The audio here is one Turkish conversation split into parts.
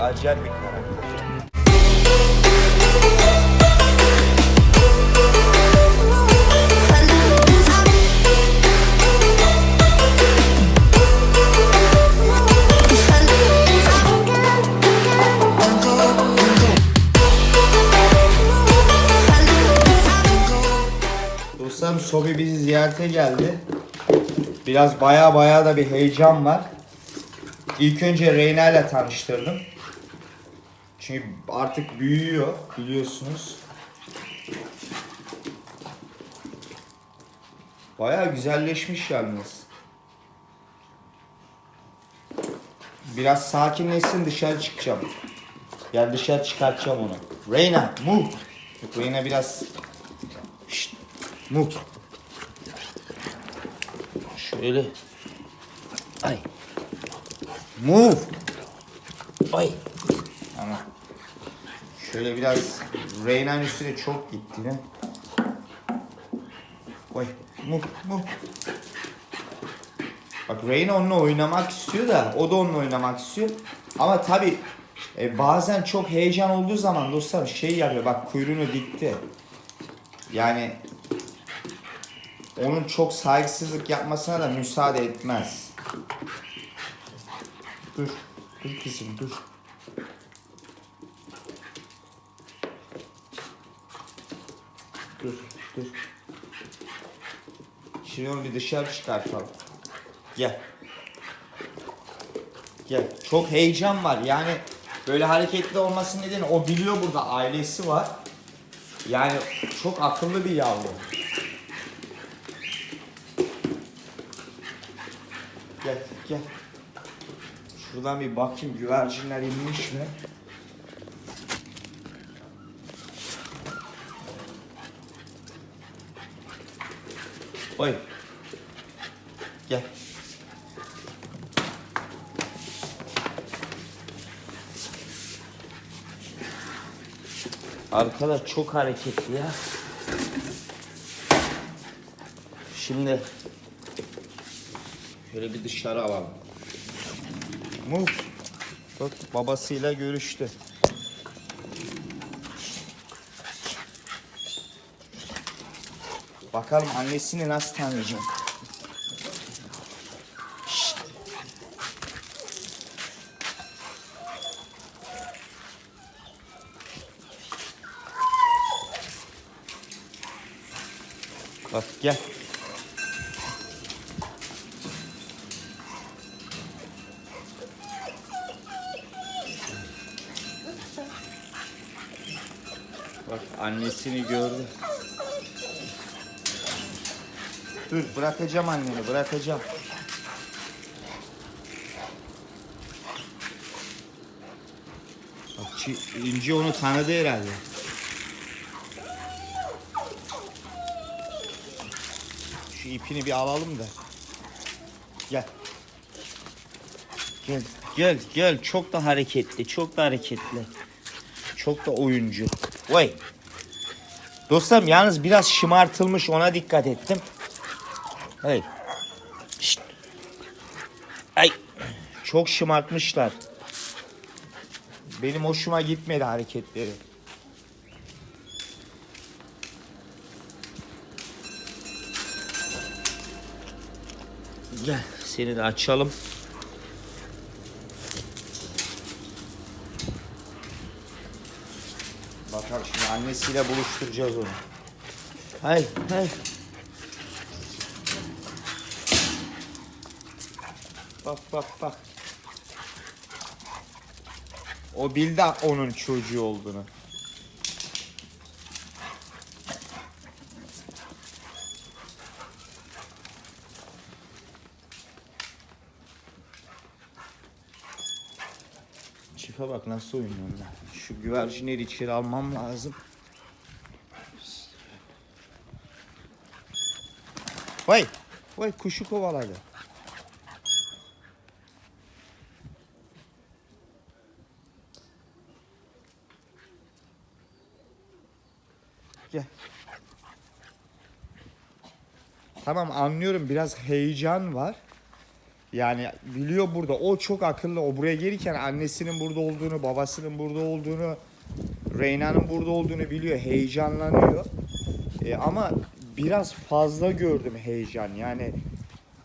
acayip bir karakter. Sobi bizi ziyarete geldi. Biraz baya baya da bir heyecan var. İlk önce Reyna ile tanıştırdım. Çünkü artık büyüyor biliyorsunuz. Baya güzelleşmiş yalnız. Biraz sakinleşsin dışarı çıkacağım. Gel dışarı çıkartacağım onu. Reyna move. Reyna biraz Şşt, move. Şöyle. Ay. Move. Ay. Şöyle biraz Reyna'nın üstüne çok gitti ne? Oy. Move, move. Bak Reyna onunla oynamak istiyor da o da onunla oynamak istiyor. Ama tabi bazen çok heyecan olduğu zaman dostlar şey yapıyor bak kuyruğunu dikti. Yani onun çok saygısızlık yapmasına da müsaade etmez. Dur. Dur kızım dur. Dur dur. Şimdi onu bir dışarı çıkartalım. Gel. Gel. Çok heyecan var. Yani böyle hareketli olmasının nedeni o biliyor burada ailesi var. Yani çok akıllı bir yavru. Gel gel. Şuradan bir bakayım güvercinler inmiş mi? Oy. Gel. Arkadaş çok hareketli ya. Şimdi şöyle bir dışarı alalım. Move. Bak babasıyla görüştü. Bakalım annesini nasıl tanıyacak. Şşt. Bak gel. Bak annesini gördü. Dur bırakacağım anneni bırakacağım. Bak İnci onu tanıdı herhalde. Şu ipini bir alalım da. Gel. Gel gel gel çok da hareketli çok da hareketli. Çok da oyuncu. Vay. Dostlarım yalnız biraz şımartılmış ona dikkat ettim. Hey. Şşt. Ay. Çok şımartmışlar. Benim hoşuma gitmedi hareketleri. Gel seni de açalım. Bakalım şimdi annesiyle buluşturacağız onu. Hay hay. Bak bak bak. O bildi onun çocuğu olduğunu. Çife bak nasıl oynuyorlar. Şu güvercinleri içeri almam lazım. Vay! Vay kuşu kovaladı. Gel. Tamam anlıyorum biraz heyecan var. Yani biliyor burada. O çok akıllı. O buraya gelirken annesinin burada olduğunu, babasının burada olduğunu, Reyna'nın burada olduğunu biliyor. Heyecanlanıyor. E, ama biraz fazla gördüm heyecan. Yani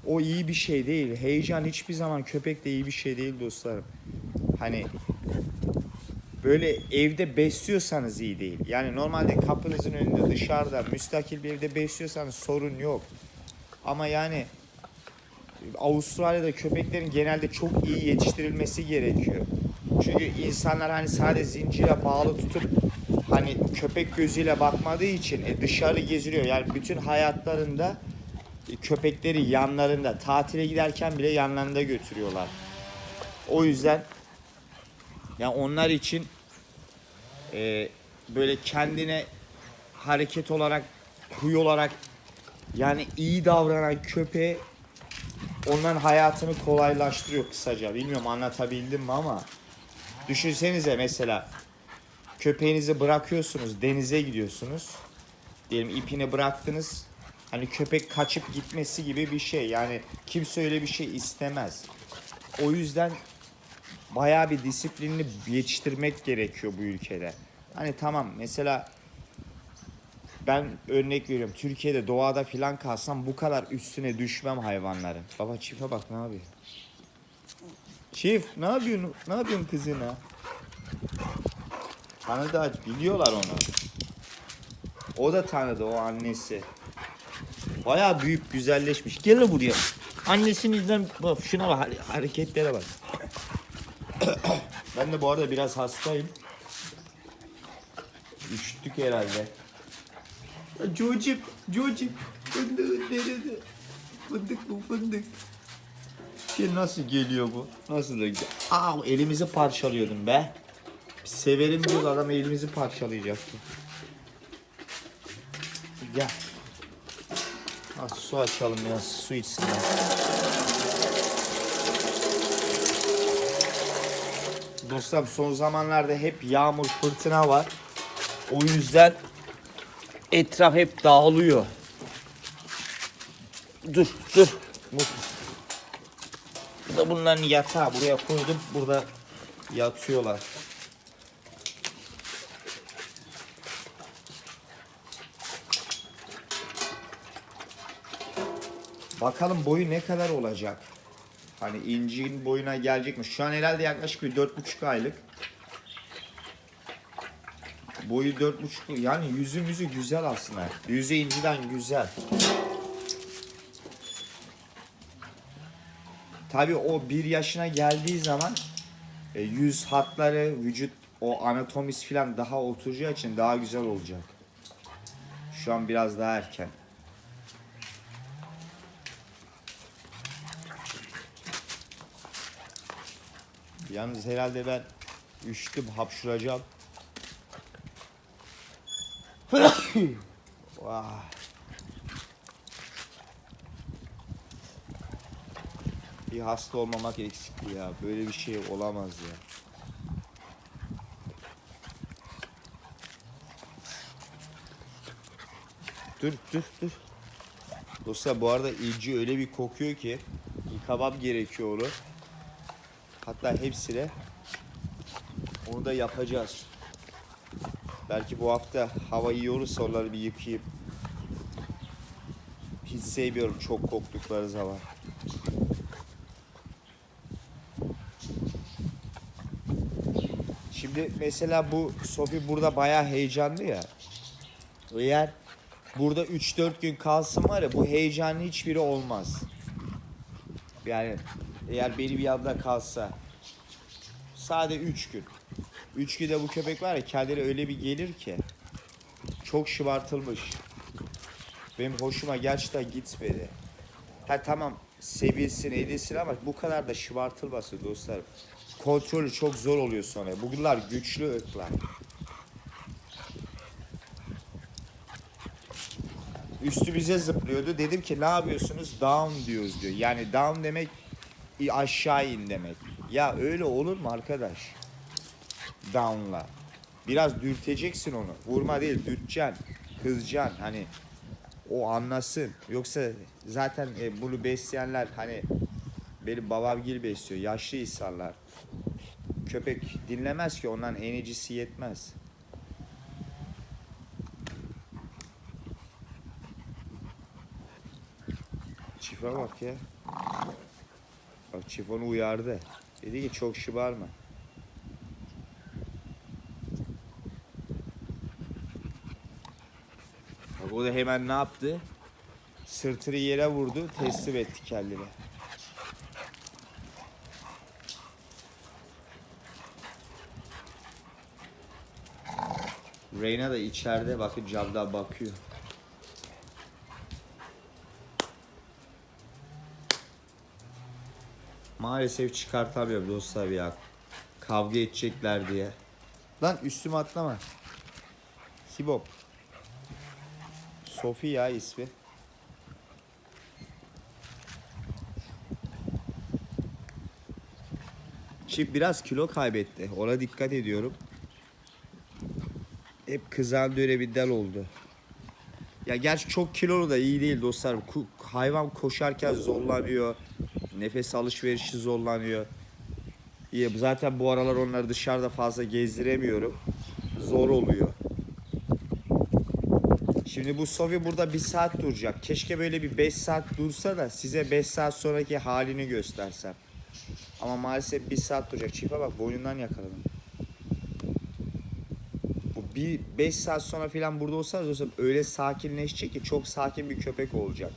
o iyi bir şey değil. Heyecan hiçbir zaman köpek de iyi bir şey değil dostlarım. Hani böyle evde besliyorsanız iyi değil. Yani normalde kapınızın önünde dışarıda müstakil bir evde besliyorsanız sorun yok. Ama yani Avustralya'da köpeklerin genelde çok iyi yetiştirilmesi gerekiyor. Çünkü insanlar hani sadece zincire bağlı tutup hani köpek gözüyle bakmadığı için e, dışarı geziliyor. Yani bütün hayatlarında e, köpekleri yanlarında tatile giderken bile yanlarında götürüyorlar. O yüzden yani onlar için e, böyle kendine hareket olarak huy olarak yani iyi davranan köpeğe onların hayatını kolaylaştırıyor kısaca. Bilmiyorum anlatabildim mi ama düşünsenize mesela köpeğinizi bırakıyorsunuz denize gidiyorsunuz. Diyelim ipini bıraktınız. Hani köpek kaçıp gitmesi gibi bir şey. Yani kimse öyle bir şey istemez. O yüzden bayağı bir disiplinli yetiştirmek gerekiyor bu ülkede. Hani tamam mesela ben örnek veriyorum. Türkiye'de doğada filan kalsam bu kadar üstüne düşmem hayvanların. Baba çife bak ne yapıyor? Çift ne yapıyorsun? Ne yapıyorsun kızına? Tanıdı aç biliyorlar onu. O da tanıdı o annesi. Bayağı büyük güzelleşmiş. Gel buraya. Annesinizden bak şuna bak hare- hareketlere bak. ben de bu arada biraz hastayım. Üşüttük herhalde. Cocip, cocip. Fındık nerede? Fındık bu fındık. Şey nasıl geliyor bu? Nasıl da. Aa elimizi parçalıyordum be. Severim diyoruz adam elimizi parçalayacaktı. Gel. Az su açalım ya su içsinler. Dostlarım son zamanlarda hep yağmur fırtına var. O yüzden etraf hep dağılıyor. Dur dur. Bu da bunların yatağı. Buraya koydum. Burada yatıyorlar. Bakalım boyu ne kadar olacak? Hani incinin boyuna gelecek mi? Şu an herhalde yaklaşık bir dört buçuk aylık. Boyu dört buçuk yani yüzü müzü güzel aslında. Yüzü inciden güzel. Tabii o bir yaşına geldiği zaman e, yüz hatları, vücut o anatomisi falan daha oturacağı için daha güzel olacak. Şu an biraz daha erken. Yalnız herhalde ben üşütüm, hapşuracağım. Vah. Bir hasta olmamak eksikti ya. Böyle bir şey olamaz ya. Dur dur dur. Dostlar bu arada inci öyle bir kokuyor ki yıkamam gerekiyor onu. Hatta hepsine onu da yapacağız. Belki bu hafta hava iyi olursa onları bir yıkayayım. Hiç sevmiyorum çok koktukları zaman. Şimdi mesela bu Sofi burada bayağı heyecanlı ya. Eğer burada 3-4 gün kalsın var ya bu heyecanın hiçbiri olmaz. Yani eğer benim yanımda kalsa sade 3 gün. 3 günde bu köpek var ya kendine öyle bir gelir ki çok şımartılmış. Benim hoşuma gerçekten gitmedi. Ha tamam sevilsin edilsin ama bu kadar da şımartılmasın dostlarım. Kontrolü çok zor oluyor sonra. Bunlar güçlü ırklar. Üstümüze zıplıyordu. Dedim ki ne yapıyorsunuz? Down diyoruz diyor. Yani down demek aşağı in demek. Ya öyle olur mu arkadaş? Down'la. Biraz dürteceksin onu. Vurma değil, dürteceksin. Kızacaksın. Hani o anlasın. Yoksa zaten e, bunu besleyenler hani Benim babamgil besliyor. Yaşlı insanlar. Köpek dinlemez ki ondan enicisi yetmez. Çife bak ya. Bak çift onu uyardı. Dedi ki çok şımarma. Bak o da hemen ne yaptı? Sırtını yere vurdu, teslim etti kendini. Reyna da içeride bakın camdan bakıyor. Maalesef çıkartamıyorum dostlar ya. Kavga edecekler diye. Lan üstüme atlama. Sibop. Sofi ismi. Çift biraz kilo kaybetti. Ona dikkat ediyorum. Hep kızan dönebinden oldu. Ya gerçi çok kilolu da iyi değil dostlar. Hayvan koşarken zorlanıyor. Nefes alışverişi zorlanıyor. Zaten bu aralar onları dışarıda fazla gezdiremiyorum. Zor oluyor. Şimdi bu Sofi burada bir saat duracak. Keşke böyle bir 5 saat dursa da size 5 saat sonraki halini göstersem. Ama maalesef bir saat duracak. Çife bak boynundan yakaladım. Bu bir 5 saat sonra falan burada olsa dostum öyle sakinleşecek ki çok sakin bir köpek olacak.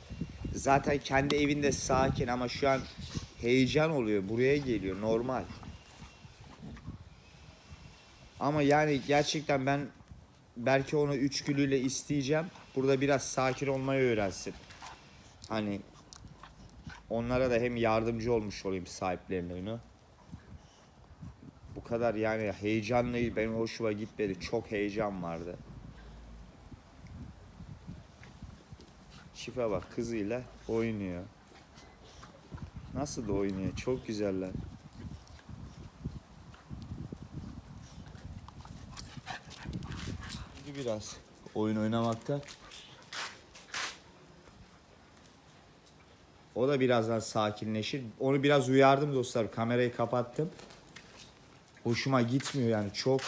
Zaten kendi evinde sakin ama şu an heyecan oluyor. Buraya geliyor normal. Ama yani gerçekten ben belki onu üç gülüyle isteyeceğim. Burada biraz sakin olmayı öğrensin. Hani onlara da hem yardımcı olmuş olayım sahiplerine. Bu kadar yani heyecanlı benim hoşuma gitmedi. Çok heyecan vardı. Şife bak kızıyla oynuyor. Nasıl da oynuyor? Çok güzeller. Şimdi biraz oyun oynamakta. O da birazdan sakinleşir. Onu biraz uyardım dostlar. Kamerayı kapattım. Hoşuma gitmiyor yani. Çok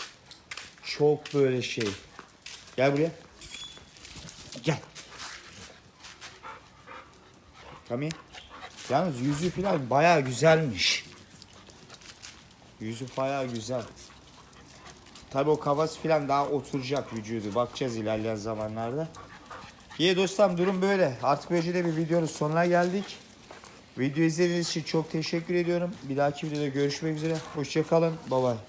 çok böyle şey. Gel buraya. Gel. Kami. Yalnız yüzü falan bayağı güzelmiş. Yüzü bayağı güzel. Tabii o kafası falan daha oturacak vücudu. Bakacağız ilerleyen zamanlarda. İyi dostlarım durum böyle. Artık böylece de bir videonun sonuna geldik. Video izlediğiniz için çok teşekkür ediyorum. Bir dahaki videoda görüşmek üzere. Hoşçakalın. Bye bye.